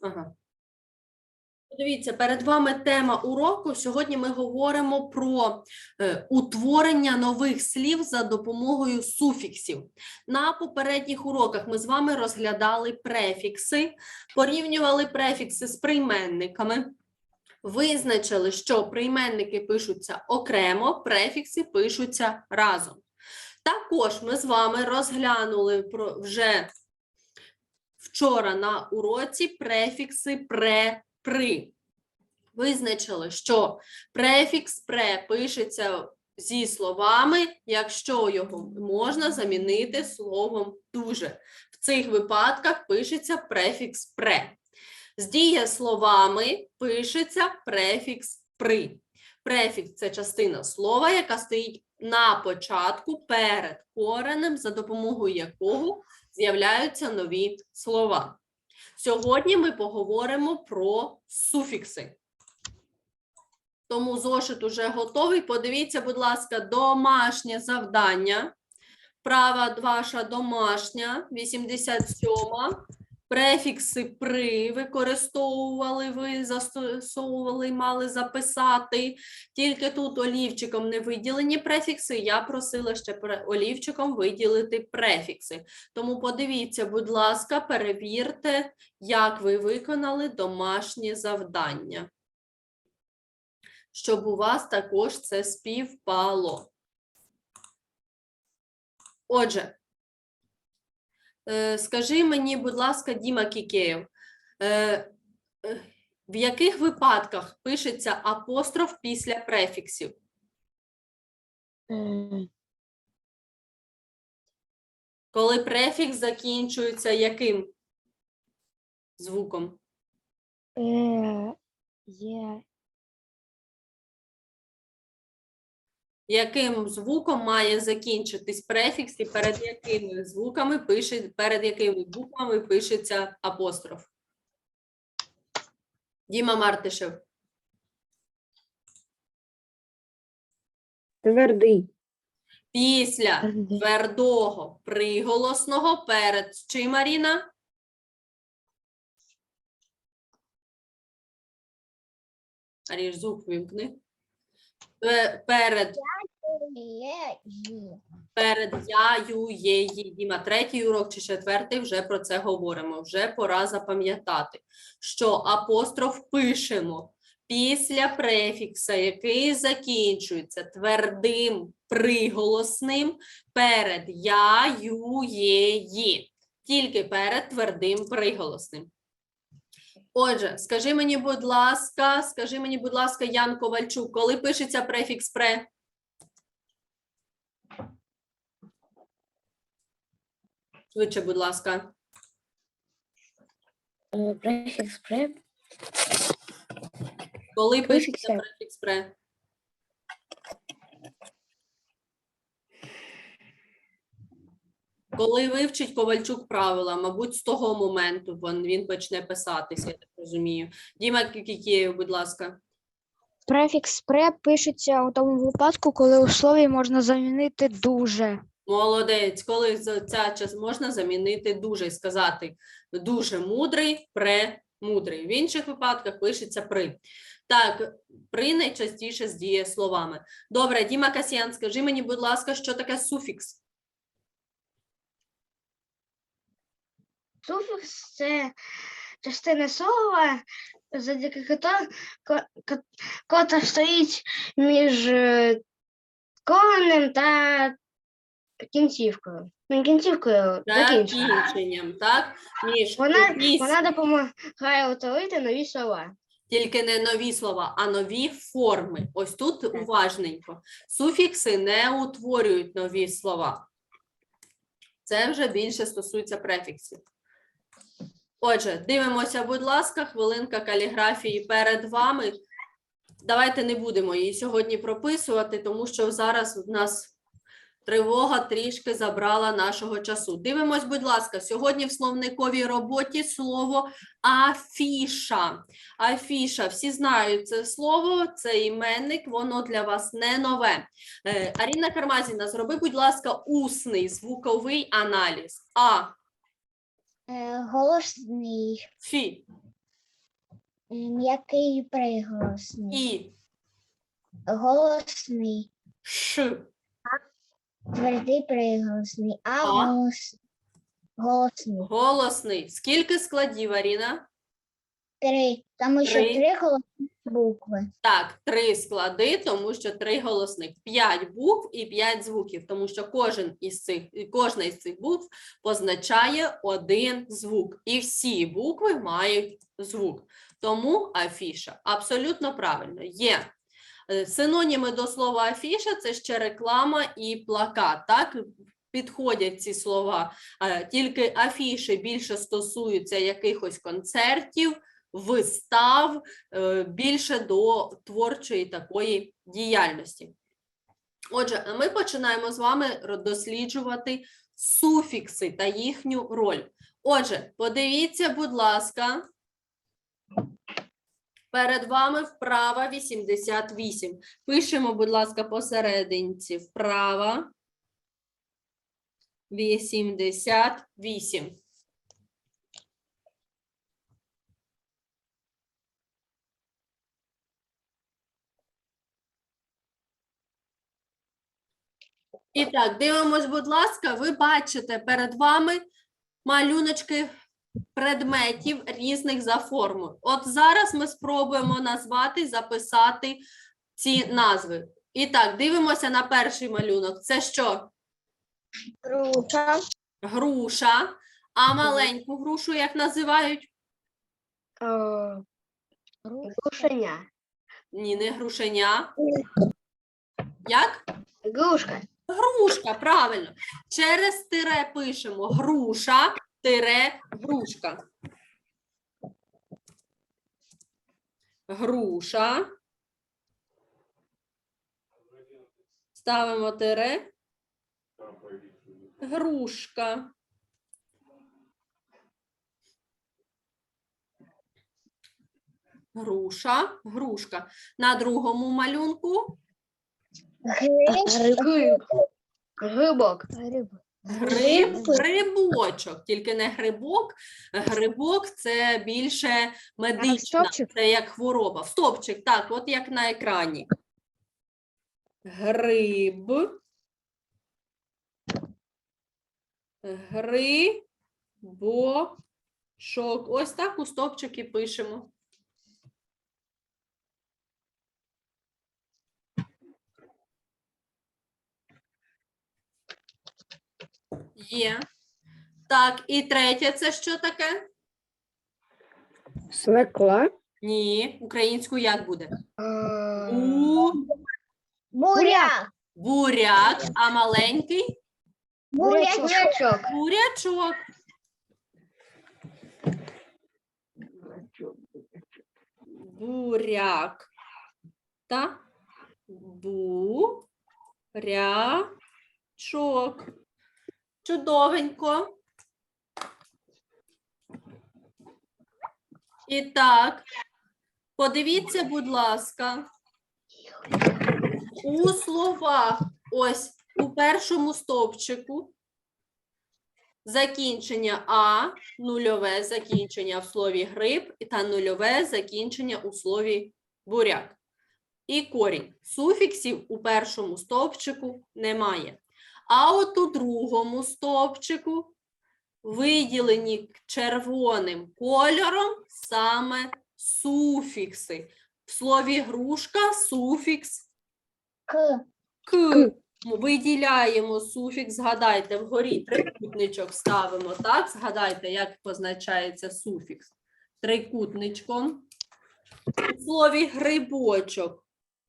Ага. Дивіться, перед вами тема уроку. Сьогодні ми говоримо про е, утворення нових слів за допомогою суфіксів. На попередніх уроках ми з вами розглядали префікси, порівнювали префікси з прийменниками, визначили, що прийменники пишуться окремо, префікси пишуться разом. Також ми з вами розглянули про вже вчора на уроці префікси пре при. Визначили, що префікс пре пишеться зі словами, якщо його можна замінити словом дуже. В цих випадках пишеться префікс пре. З дієсловами пишеться префікс при. Префікс це частина слова, яка стоїть на початку перед коренем, за допомогою якого з'являються нові слова. Сьогодні ми поговоримо про суфікси. Тому зошит уже готовий. Подивіться, будь ласка, домашнє завдання. Права ваша домашня, 87. Префікси при використовували ви, застосовували, мали записати. Тільки тут олівчиком не виділені префікси. Я просила ще олівчиком виділити префікси. Тому подивіться, будь ласка, перевірте, як ви виконали домашнє завдання. Щоб у вас також це співпало. Отже, скажи мені, будь ласка, Діма Кікеєв, е, е, в яких випадках пишеться апостроф після префіксів? Е, Коли префікс закінчується яким звуком? е, Є Яким звуком має закінчитись префікс і перед якими звуками пише, перед якими буквами пишеться апостроф? Діма Мартишев. твердий. Після твердого приголосного перед чим, Маріна? Аріш, звук вимкни. Пе- Перед Перед я, ю, є, ї. Діма, третій урок чи четвертий вже про це говоримо. Вже пора запам'ятати, що апостроф пишемо після префікса, який закінчується твердим приголосним перед я, ю, є, ї. Тільки перед твердим приголосним. Отже, скажи мені, будь ласка, скажи мені, будь ласка, Ян Ковальчук, коли пишеться префікс пре? Швидше, будь ласка. Е, Префікс пре Коли пишеться Пишеться. префікс пре? Коли вивчить Ковальчук правила, мабуть, з того моменту він, він почне писатися, я так розумію. Діма Кікієв, будь ласка. Префікс пре пишеться у тому випадку, коли у слові можна замінити дуже. Молодець, коли за- ця час можна замінити дуже і сказати дуже мудрий, премудрий. В інших випадках пишеться при. Так, при найчастіше з дієсловами. Добре, Діма Касьян, скажи мені, будь ласка, що таке суфікс? Суфікс це частина слова, завдяки кота- стоїть між е, коренем та кінцівкою. Ну, кінцівкою. Закінченням, так? Між Вона, якісь- вона допомагає утворити нові слова. Тільки не нові слова, а нові форми. Ось тут уважненько. Суфікси не утворюють нові слова. Це вже більше стосується префіксів. Отже, дивимося, будь ласка, хвилинка каліграфії перед вами. Давайте не будемо її сьогодні прописувати, тому що зараз в нас тривога трішки забрала нашого часу. Дивимось, будь ласка, сьогодні в словниковій роботі слово афіша. Афіша, всі знають це слово, це іменник, воно для вас не нове. Е, Аріна Кармазіна, зроби, будь ласка, усний звуковий аналіз. А, Голосний. фі, М'який приголосний. І Голосний. ш. Твердий приголосний. А А. голос... голосний. Голосний. Скільки складів, Аріна? Три. Тому що Три. три голосні букви. Так, три склади, тому що три голосних. П'ять букв і п'ять звуків, тому що кожен із цих, кожна із цих букв позначає один звук. І всі букви мають звук. Тому афіша абсолютно правильно є. Е, Синоніми до слова афіша це ще реклама і плакат. Так підходять ці слова. Е, Тільки афіші більше стосуються якихось концертів, вистав, е, більше до творчої такої діяльності. Отже, ми починаємо з вами досліджувати суфікси та їхню роль. Отже, подивіться, будь ласка, перед вами вправа 88. Пишемо, будь ласка, посерединці вправа 88. І так, дивимось, будь ласка, ви бачите перед вами малюночки предметів різних за формою. От зараз ми спробуємо назвати, записати ці назви. І так, дивимося на перший малюнок. Це що? Груша. Груша. А маленьку грушу як називають? Е, Грушеня. Ні, не грушеня. Як? Грушка. Грушка, правильно. Через тире пишемо груша, тире, грушка. Груша. Ставимо тире. Грушка. Груша, грушка. На другому малюнку Гриб. Гриб. Грибок. Гриб. Гриб, грибочок, тільки не грибок. Грибок це більше медична, стовпчик? це як хвороба. Стопчик, так, от як на екрані. Гриб. Грибочок. Ось так у стопчики пишемо. Є. Так, і третє це що таке? Свекла. Ні, українською як буде? У Буряк. буряк, а маленький Бурячок. Бурячок. бурячок. Буряк. Та бурячок. Чудовенько. І так, подивіться, будь ласка, у словах, ось у першому стовпчику закінчення А, нульове закінчення в слові гриб та нульове закінчення у слові буряк. І корінь. Суфіксів у першому стовпчику немає. А от у другому стовпчику виділені червоним кольором саме суфікси. В слові грушка суфікс К. к. Виділяємо суфікс, згадайте, вгорі трикутничок ставимо, так? Згадайте, як позначається суфікс. Трикутничком. У слові грибочок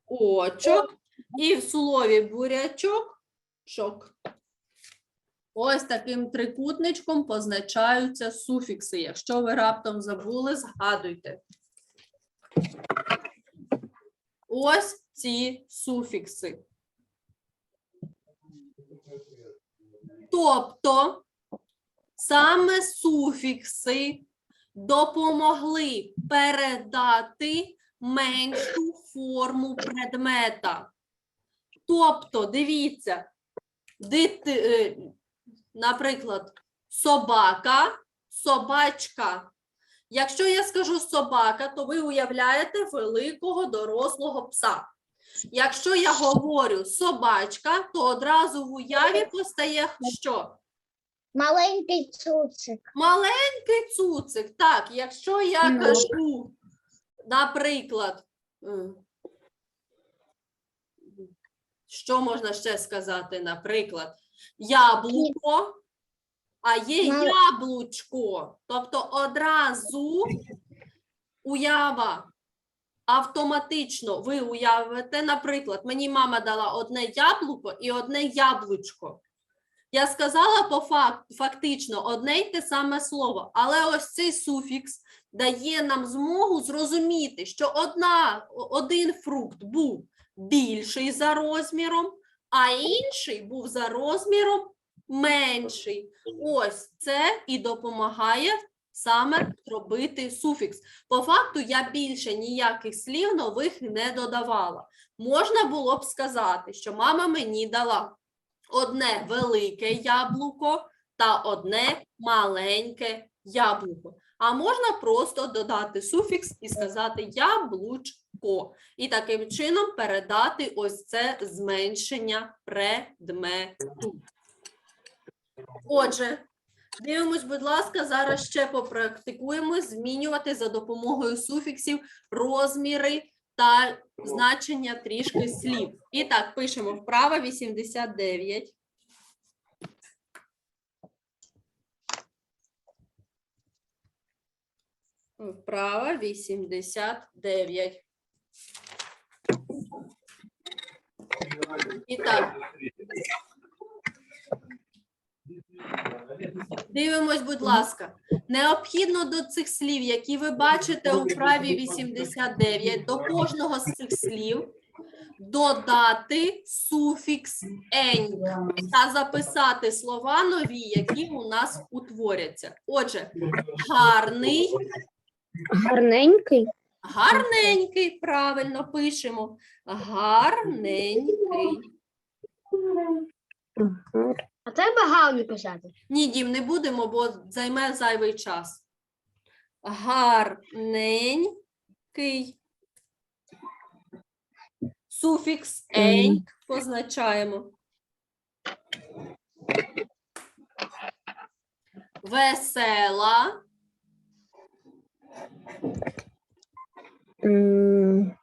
очок. І в слові бурячок чок. Ось таким трикутничком позначаються суфікси. Якщо ви раптом забули, згадуйте. Ось ці суфікси. Тобто саме суфікси допомогли передати меншу форму предмета. Тобто, дивіться, дити, е, наприклад, собака, собачка. Якщо я скажу собака, то ви уявляєте великого дорослого пса. Якщо я говорю собачка, то одразу в уяві постає що? Маленький цуцик. Маленький цуцик. Так, якщо я Ну. кажу, наприклад, що можна ще сказати, наприклад, яблуко, а є яблучко. Тобто одразу уява. Автоматично ви уявите, наприклад, мені мама дала одне яблуко і одне яблучко. Я сказала по факту, фактично одне й те саме слово, але ось цей суфікс дає нам змогу зрозуміти, що одна, один фрукт був більший за розміром, а інший був за розміром менший. Ось це і допомагає саме зробити суфікс. По факту я більше ніяких слів нових не додавала. Можна було б сказати, що мама мені дала одне велике яблуко та одне маленьке яблуко. А можна просто додати суфікс і сказати яблучко. І таким чином передати ось це зменшення предмету. Отже, дивимось, будь ласка, зараз ще попрактикуємо змінювати за допомогою суфіксів розміри та значення трішки слів. І так, пишемо вправа 89. Вправа 89. І так, Дивимось, будь ласка. Необхідно до цих слів, які ви бачите у вправі 89, до кожного з цих слів додати суфікс «еньк» та записати слова нові, які у нас утворяться. Отже, гарний, Гарненький. Гарненький, правильно пишемо. Гарненький. А треба гарно писати. Ні, дім, не будемо, бо займе зайвий час. Гарненький. Суфікс «еньк» позначаємо. Весела, М,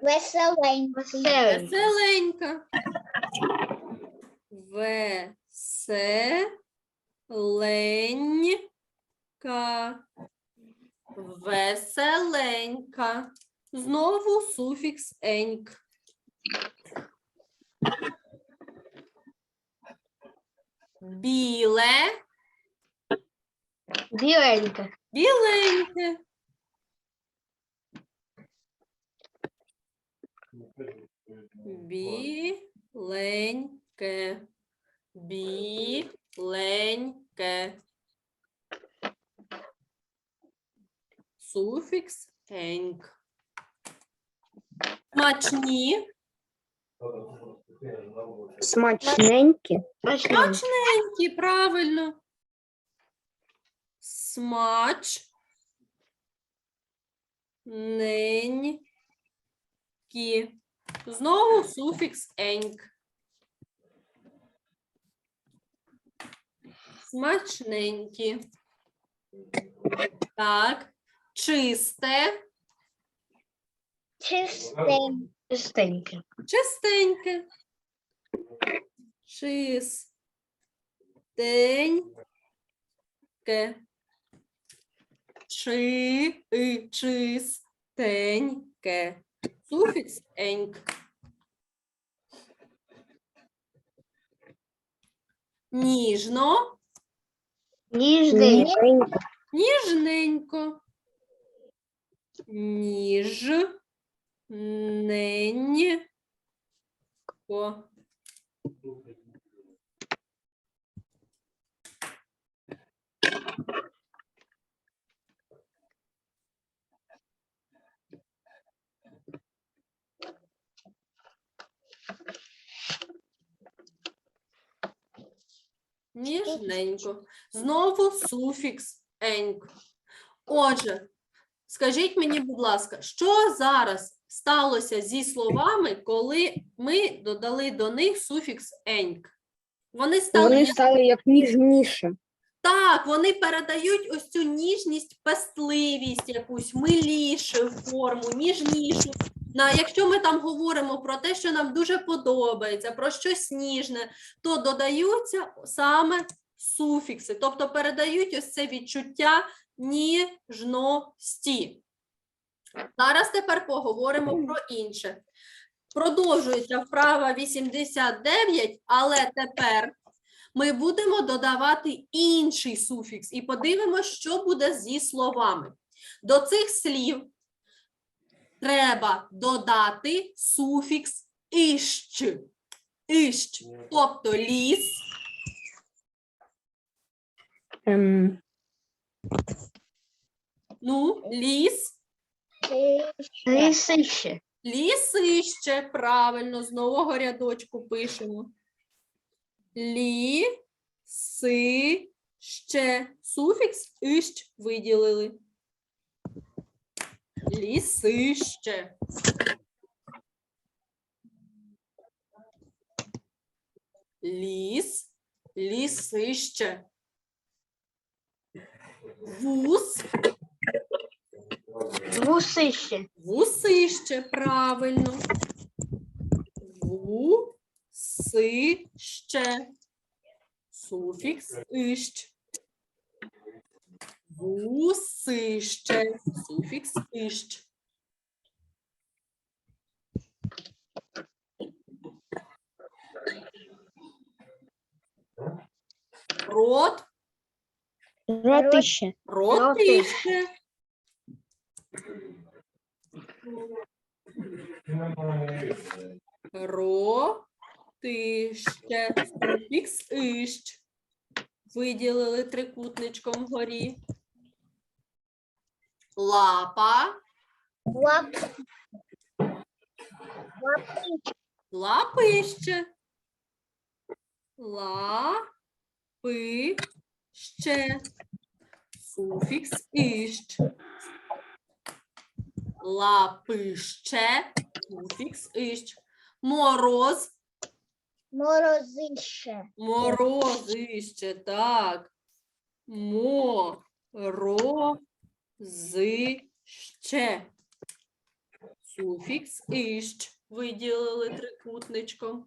Веселенький. Веселенька. Веселенька. Веселенька. Знову суфікс «еньк». Біле, Біленька. біленьке. Біленьке. Біленьке. Суфікс «еньк». Смачні, Смачненькі. Смачненькі, правильно. Смач. Ненькі. Знову суфікс «еньк». Смачненькі. Так. Чисте, Чистенький. Чистенька. чистеньке. Чистеньке. Чи, чистеньке. Суфікс «еньк». Ніжно. Ніжненько. ніжненько. Ніж. Ненько. Ніжненько. Знову суфікс «еньк». Отже, скажіть мені, будь ласка, що зараз сталося зі словами, коли ми додали до них суфікс еньк? Вони стали Вони стали як ніжніше. так, вони передають ось цю ніжність, пестливість, якусь милішу форму, ніжнішу. На, якщо ми там говоримо про те, що нам дуже подобається, про щось ніжне, то додаються саме суфікси, тобто передають ось це відчуття ніжності. Зараз тепер поговоримо про інше. Продовжується вправа 89, але тепер ми будемо додавати інший суфікс і подивимося, що буде зі словами. До цих слів треба додати суфікс іщ. Іщ, тобто ліс, Ем, ну, ліс, Лисище. лісище, правильно, з нового рядочку пишемо. Лі, си, ще. Суфікс іщ виділили. Лісище. Ліс, лісище. Вус, Вусище. Вусище, правильно. Вусище. Суфікс іщ. Вусище. Суфікс іщ. Рот, Ротище. ротище. Ротище. Суфікс іщ. Виділили трикутничком вгорі. Лапа. Лап. Лапище. Лапище. Суфікс іщ. Лапище. Суфікс іщ. Мороз. Морозище. Морозище, так. Морозище. Суфікс іщ. Виділили трикутничком.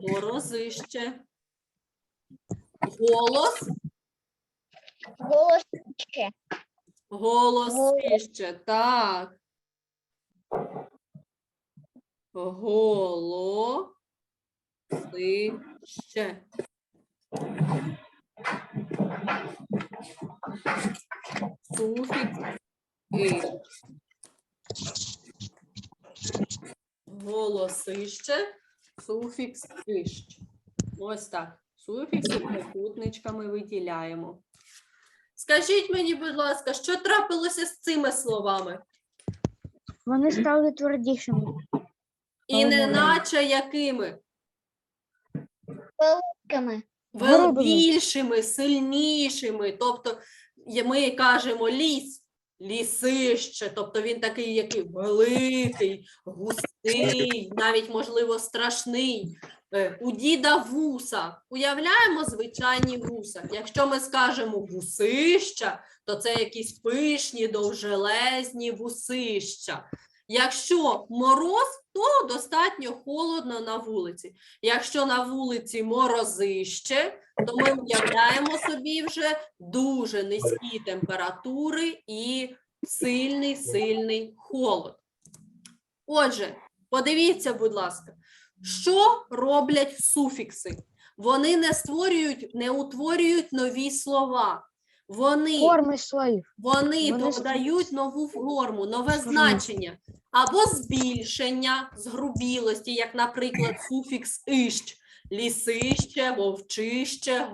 Морозище. Голос. Голосище. Голосище, так. Голосище. Суфікс «иш». Голосище, суфікс «ищ». Ось так. Суфікси трикутничками виділяємо. Скажіть мені, будь ласка, що трапилося з цими словами? Вони стали твердішими. І неначе якими? Ками. Вел- Грубими. більшими, сильнішими. Тобто ми кажемо ліс, лісище, тобто він такий, який великий, густий, навіть, можливо, страшний. Е, У діда вуса. Уявляємо звичайні вуса. Якщо ми скажемо вусища, то це якісь пишні, довжелезні вусища. Якщо мороз, то достатньо холодно на вулиці. Якщо на вулиці морозище, то ми уявляємо собі вже дуже низькі температури і сильний сильний холод. Отже, подивіться, будь ласка, що роблять суфікси? Вони не створюють, не утворюють нові слова. Вони Форми слоїв. вони Вони додають нову форму, нове значення або збільшення згрубілості, як, наприклад, суфікс іщ, лісище, вовчище,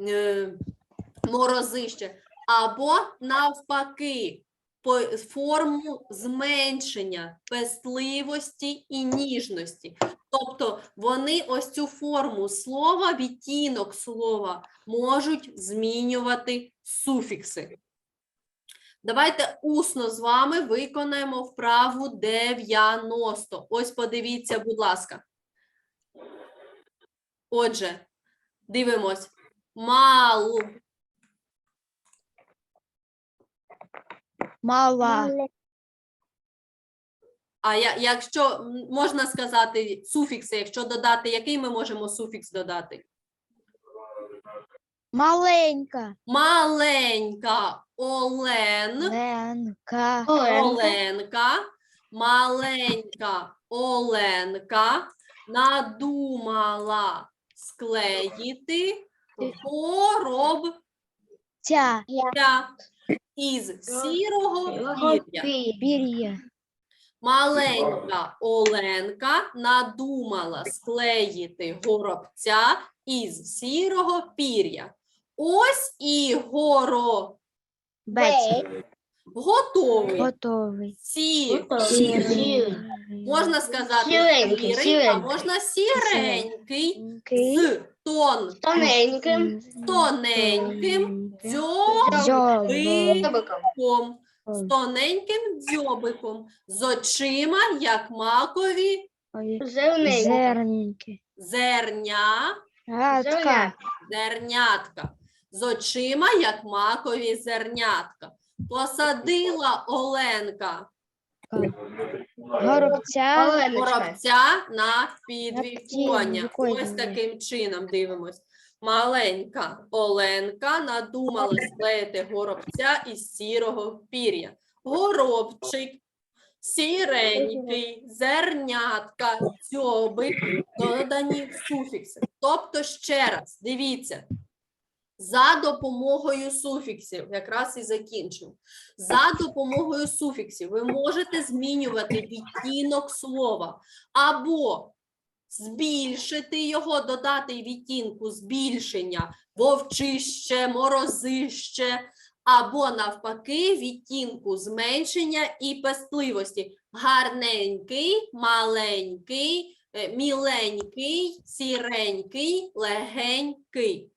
е, морозище, або навпаки, форму зменшення пестливості і ніжності. Тобто вони ось цю форму слова, відтінок слова можуть змінювати суфікси. Давайте усно з вами виконаємо вправу 90. Ось подивіться, будь ласка. Отже, дивимось. Малу. Мала. А я, якщо можна сказати суфікси, якщо додати, який ми можемо суфікс додати? Маленька. Маленька Олен. Ленка. Оленка, маленька Оленка надумала склеїти горобця із сірого пір'я. Маленька Оленка надумала склеїти горобця із сірого пір'я. Ось і горо Бець. готовий. Готовий. Сі Сірий. Можна сказати Сіренький, сірий, а можна сіренький Кий. з тон Тоненьким. тоненьким дзьобиком, з тоненьким дзьобиком, з очима, як макові. Зелененьким. Зерня, Гадка. зернятка, з очима, як макові зернятка. Посадила Оленка Горобця. Горобця на підвіконня. Ось таким чином дивимось. Маленька Оленка надумала склеїти горобця із сірого пір'я. Горобчик, сіренький, зернятка, дзьобик, додані суфікси. Тобто, ще раз, дивіться, за допомогою суфіксів, якраз і закінчив. За допомогою суфіксів ви можете змінювати відтінок слова або збільшити його, додати відтінку збільшення, вовчище, морозище, або навпаки, відтінку зменшення і пестливості. Гарненький, маленький, е, міленький, сіренький, легенький.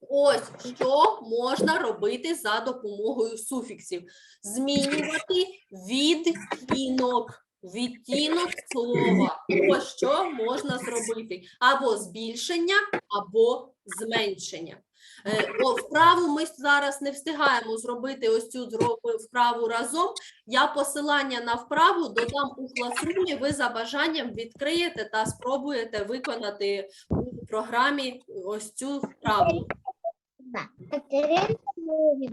Ось що можна робити за допомогою суфіксів. Змінювати відтінок. Відтінок слова. Ось що можна зробити. Або збільшення, або зменшення. Е, Вправу ми зараз не встигаємо зробити ось цю вправу разом. Я посилання на вправу додам у класрумі. Ви за бажанням відкриєте та спробуєте виконати у програмі ось цю вправу. Ba, a tener